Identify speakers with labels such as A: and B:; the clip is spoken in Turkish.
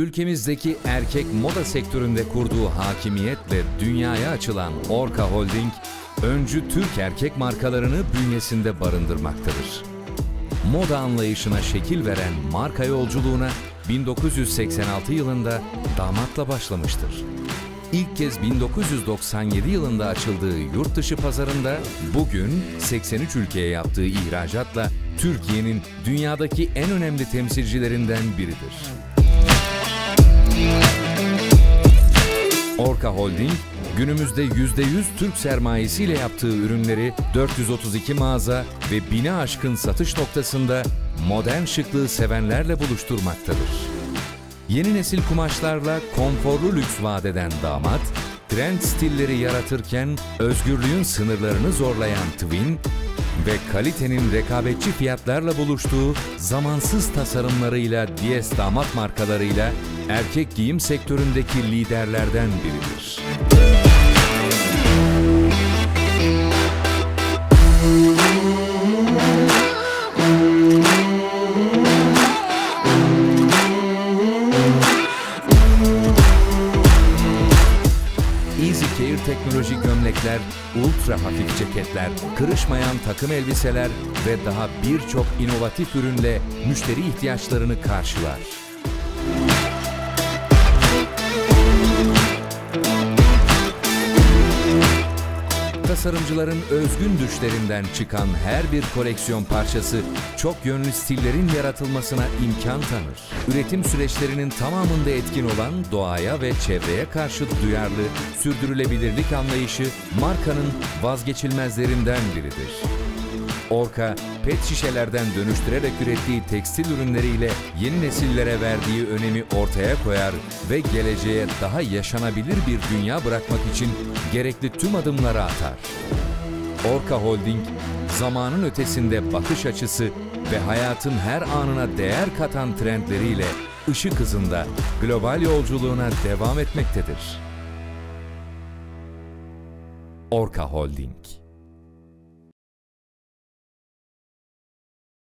A: Ülkemizdeki erkek moda sektöründe kurduğu hakimiyetle dünyaya açılan Orka Holding, öncü Türk erkek markalarını bünyesinde barındırmaktadır. Moda anlayışına şekil veren marka yolculuğuna 1986 yılında damatla başlamıştır. İlk kez 1997 yılında açıldığı yurt dışı pazarında bugün 83 ülkeye yaptığı ihracatla Türkiye'nin dünyadaki en önemli temsilcilerinden biridir. Orka Holding, günümüzde %100 Türk sermayesiyle yaptığı ürünleri 432 mağaza ve bine aşkın satış noktasında modern şıklığı sevenlerle buluşturmaktadır. Yeni nesil kumaşlarla konforlu lüks vaat eden damat, trend stilleri yaratırken özgürlüğün sınırlarını zorlayan Twin ve kalitenin rekabetçi fiyatlarla buluştuğu zamansız tasarımlarıyla Dies damat markalarıyla erkek giyim sektöründeki liderlerden biridir. Care teknoloji gömlekler, ultra hafif ceketler, kırışmayan takım elbiseler ve daha birçok inovatif ürünle müşteri ihtiyaçlarını karşılar. Tasarımcıların özgün düşlerinden çıkan her bir koleksiyon parçası çok yönlü stillerin yaratılmasına imkan tanır. Üretim süreçlerinin tamamında etkin olan doğaya ve çevreye karşı duyarlı, sürdürülebilirlik anlayışı markanın vazgeçilmezlerinden biridir. Orka, pet şişelerden dönüştürerek ürettiği tekstil ürünleriyle yeni nesillere verdiği önemi ortaya koyar ve geleceğe daha yaşanabilir bir dünya bırakmak için gerekli tüm adımları atar. Orka Holding, zamanın ötesinde bakış açısı ve hayatın her anına değer katan trendleriyle ışık hızında global yolculuğuna devam etmektedir. Orka Holding